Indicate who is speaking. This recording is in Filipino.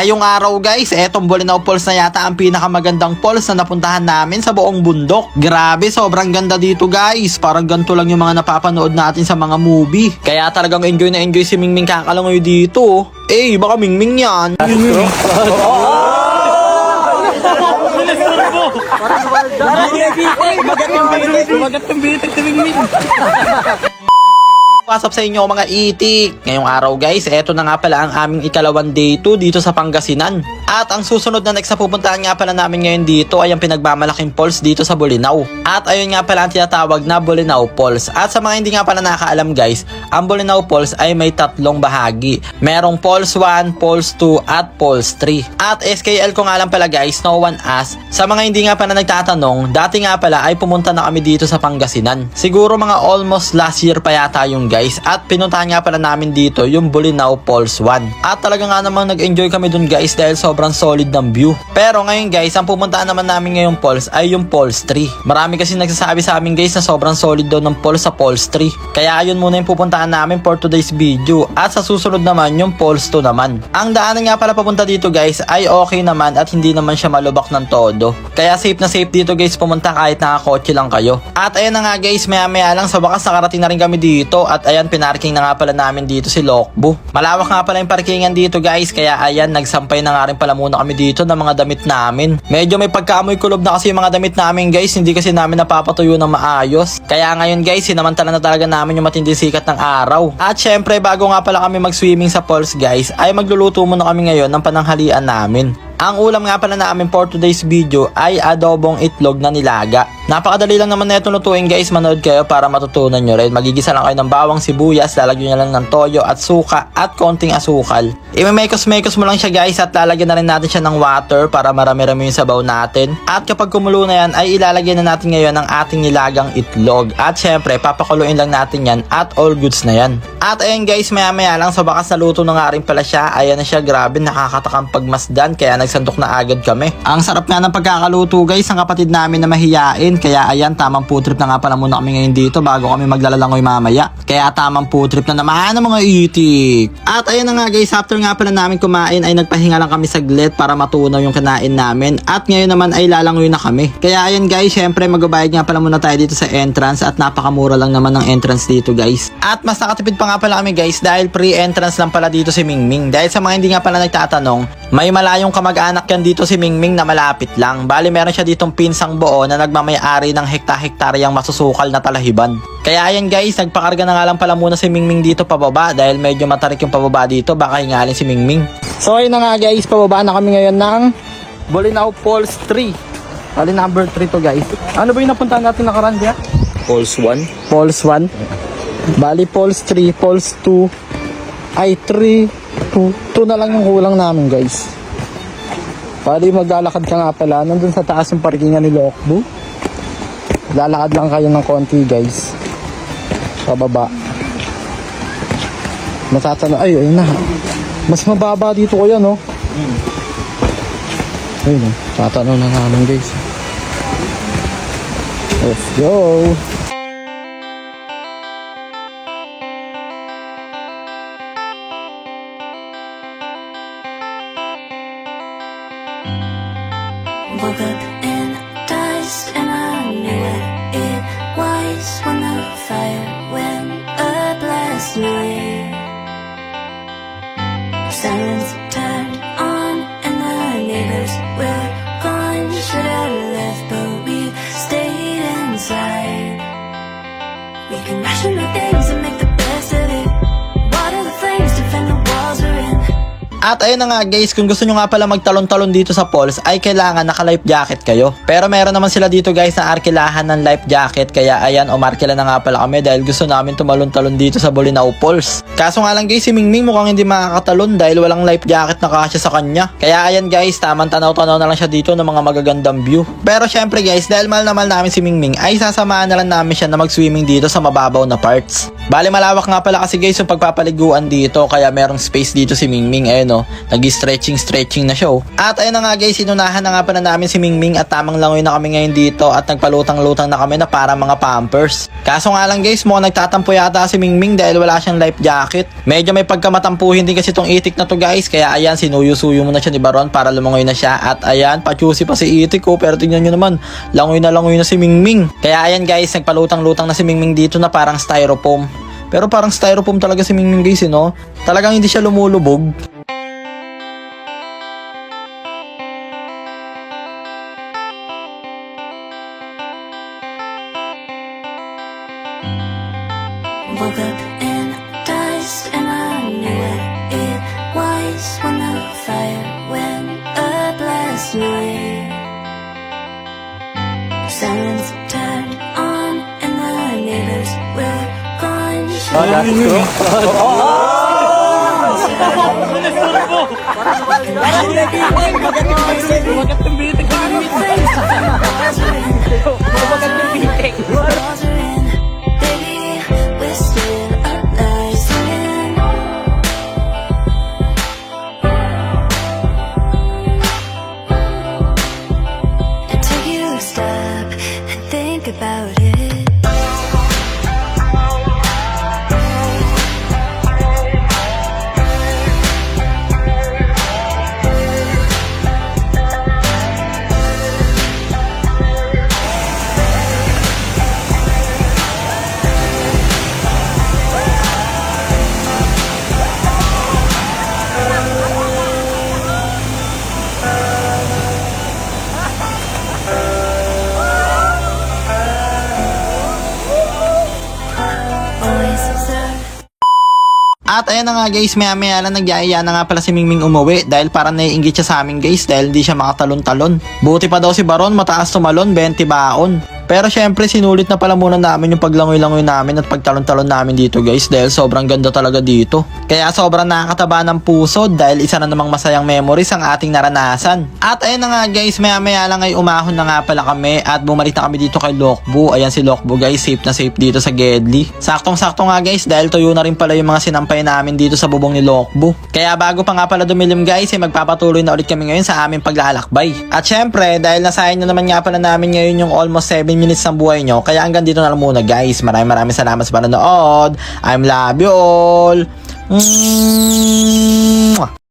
Speaker 1: Ngayong araw guys, etong Bolinao Falls na yata ang pinakamagandang falls na napuntahan namin sa buong bundok. Grabe, sobrang ganda dito guys. Parang ganito lang yung mga napapanood natin sa mga movie. Kaya talagang enjoy na enjoy si Mingming kakalangoy dito. Eh, baka Mingming yan. What's up sa inyo mga itik? Ngayong araw guys, eto na nga pala ang aming ikalawang day 2 dito sa Pangasinan. At ang susunod na next na pupuntahan nga pala namin ngayon dito ay ang pinagmamalaking falls dito sa Bolinao. At ayun nga pala ang tinatawag na Bolinao Falls. At sa mga hindi nga pala nakakaalam guys, ang Bolinao Falls ay may tatlong bahagi. Merong Falls 1, Falls 2 at Falls 3. At SKL ko nga lang pala guys, no one asked. Sa mga hindi nga pala nagtatanong, dati nga pala ay pumunta na kami dito sa Pangasinan. Siguro mga almost last year pa yata yung guys. At pinuntahan nga pala namin dito yung Bolinao Falls 1. At talaga nga namang nag-enjoy kami dun guys dahil sobrang solid ng view. Pero ngayon guys, ang pumuntahan naman namin ngayong falls ay yung Falls 3. Marami kasi nagsasabi sa amin guys na sobrang solid daw ng falls sa Falls 3. Kaya ayun muna yung pupuntahan namin for today's video. At sa susunod naman yung Falls 2 naman. Ang daanan nga pala papunta dito guys ay okay naman at hindi naman siya malubak ng todo. Kaya safe na safe dito guys pumunta kahit nakakotse lang kayo. At ayan na nga guys, maya maya lang sa wakas nakarating na rin kami dito at ayan pinarking na nga pala namin dito si Lokbo. Malawak nga pala yung parkingan dito guys kaya ayan nagsampay na nga rin pala muna kami dito ng mga damit namin. Medyo may pagkaamoy kulob na kasi yung mga damit namin guys hindi kasi namin napapatuyo ng maayos. Kaya ngayon guys sinamantala na talaga namin yung matinding sikat ng araw. At syempre bago nga pala kami mag-swimming sa falls guys ay magluluto muna kami ngayon ng pananghalian namin. Ang ulam nga pala namin for today's video ay adobong itlog na nilaga. Napakadali lang naman na itong lutuin guys, manood kayo para matutunan nyo rin. Magigisa lang kayo ng bawang sibuyas, lalagyan nyo lang ng toyo at suka at konting asukal. Imemekos-mekos mo lang siya guys at lalagyan na rin natin siya ng water para marami-rami yung sabaw natin. At kapag kumulo na yan ay ilalagay na natin ngayon ang ating nilagang itlog. At syempre papakuluin lang natin yan at all goods na yan. At ayun guys, maya maya lang sa bakas na luto na nga rin pala siya. Ayan na siya, grabe nakakatakang pagmasdan kaya nagsantok na agad kami. Ang sarap nga ng pagkakaluto guys, ang kapatid namin na mahiyain. Kaya ayan, tamang food trip na nga pala muna kami ngayon dito bago kami maglalalangoy mamaya. Kaya tamang food trip na naman ng mga itik. At ayun na nga guys, after nga pala namin kumain ay nagpahinga lang kami saglit para matunaw yung kinain namin. At ngayon naman ay lalangoy na kami. Kaya ayan guys, syempre magbabayad nga pala muna tayo dito sa entrance at napakamura lang naman ng entrance dito guys. At mas nakatipid pa nga pala kami guys dahil free entrance lang pala dito si Mingming. Dahil sa mga hindi nga pala nagtatanong, may malayong kamag-anak yan dito si Mingming na malapit lang. Bali meron siya ditong pinsang buo na nagmamayari ng hekta-hektaryang masusukal na talahiban. Kaya ayan guys, nagpakarga na nga lang pala muna si Mingming dito pababa dahil medyo matarik yung pababa dito. Baka hingalin si Mingming. So ayun na nga guys, pababa na kami ngayon ng Bolinao Falls 3. Bali number 3 to guys. Ano ba yung napuntahan natin nakaraan diya?
Speaker 2: Pulse 1.
Speaker 1: Falls 1. Bali Falls 3, Falls 2. Ay 3, 2. 2 na lang yung kulang namin guys. Bali maglalakad ka nga pala. Nandun sa taas yung parkingan ni Lokbu. Lalakad lang kayo ng konti guys. Pababa. Matatano. Ay, ayun na. Mas mababa dito ko yan, no? Ayun, no? Tatano na namin guys. Let's go.
Speaker 3: Woke up in dust and I knew what it was when the fire went up last night. Silence
Speaker 1: At ayun na nga guys, kung gusto nyo nga pala magtalon-talon dito sa falls, ay kailangan naka-life jacket kayo. Pero meron naman sila dito guys na arkilahan ng life jacket, kaya ayan, umarkila na nga pala kami dahil gusto namin tumalon-talon dito sa Bolinao Falls. Kaso nga lang guys, si Mingming mukhang hindi makakatalon dahil walang life jacket na kasya sa kanya. Kaya ayan guys, tamang tanaw-tanaw na lang siya dito ng mga magagandang view. Pero syempre guys, dahil mahal na mahal namin si Mingming, ay sasamahan na lang namin siya na mag-swimming dito sa mababaw na parts. Bali malawak nga pala kasi guys yung pagpapaliguan dito, kaya merong space dito si Mingming. Ayun ayun oh, nag-stretching-stretching na siya oh. At ayun na nga guys, sinunahan na nga pala namin si Mingming at tamang langoy na kami ngayon dito at nagpalutang-lutang na kami na para mga pampers. Kaso nga lang guys, mukhang nagtatampo yata si Mingming dahil wala siyang life jacket. Medyo may pagkamatampuhin din kasi tong itik na to guys, kaya ayan, sinuyo-suyo muna siya ni Baron para lumangoy na siya at ayan, pachusi pa si itik ko pero tingnan nyo naman, langoy na langoy na si Mingming. Kaya ayan guys, nagpalutang-lutang na si Mingming dito na parang styrofoam. Pero parang styrofoam talaga si Mingming guys, eh, no? Talagang hindi siya lumulubog.
Speaker 3: Woke up in dust and I knew what it was when the fire went up last night. Silence turned on and the neighbors were gone. Ah, Walls about it.
Speaker 1: At ayun na nga guys, maya maya lang nagyayaya na nga pala si Mingming umuwi dahil parang naiingit siya sa amin guys dahil hindi siya makatalon-talon. Buti pa daw si Baron mataas tumalon, 20 baon. Pero syempre sinulit na pala muna namin yung paglangoy-langoy namin at pagtalon-talon namin dito guys dahil sobrang ganda talaga dito. Kaya sobrang nakakataba ng puso dahil isa na namang masayang memories ang ating naranasan. At ayun na nga guys, maya maya lang ay umahon na nga pala kami at bumalik na kami dito kay Lokbu. Ayan si Lokbu guys, safe na safe dito sa Gedli. Saktong-sakto nga guys dahil tuyo na rin pala yung mga sinampay namin dito sa bubong ni Lokbu. Kaya bago pa nga pala dumilim guys, ay magpapatuloy na ulit kami ngayon sa aming paglalakbay. At syempre, dahil nasayang na naman nga pala namin ngayon yung almost 7 minutes ng buhay nyo, kaya hanggang dito na lang muna guys. Maraming maraming salamat sa panonood. I'm love you all. Mwah!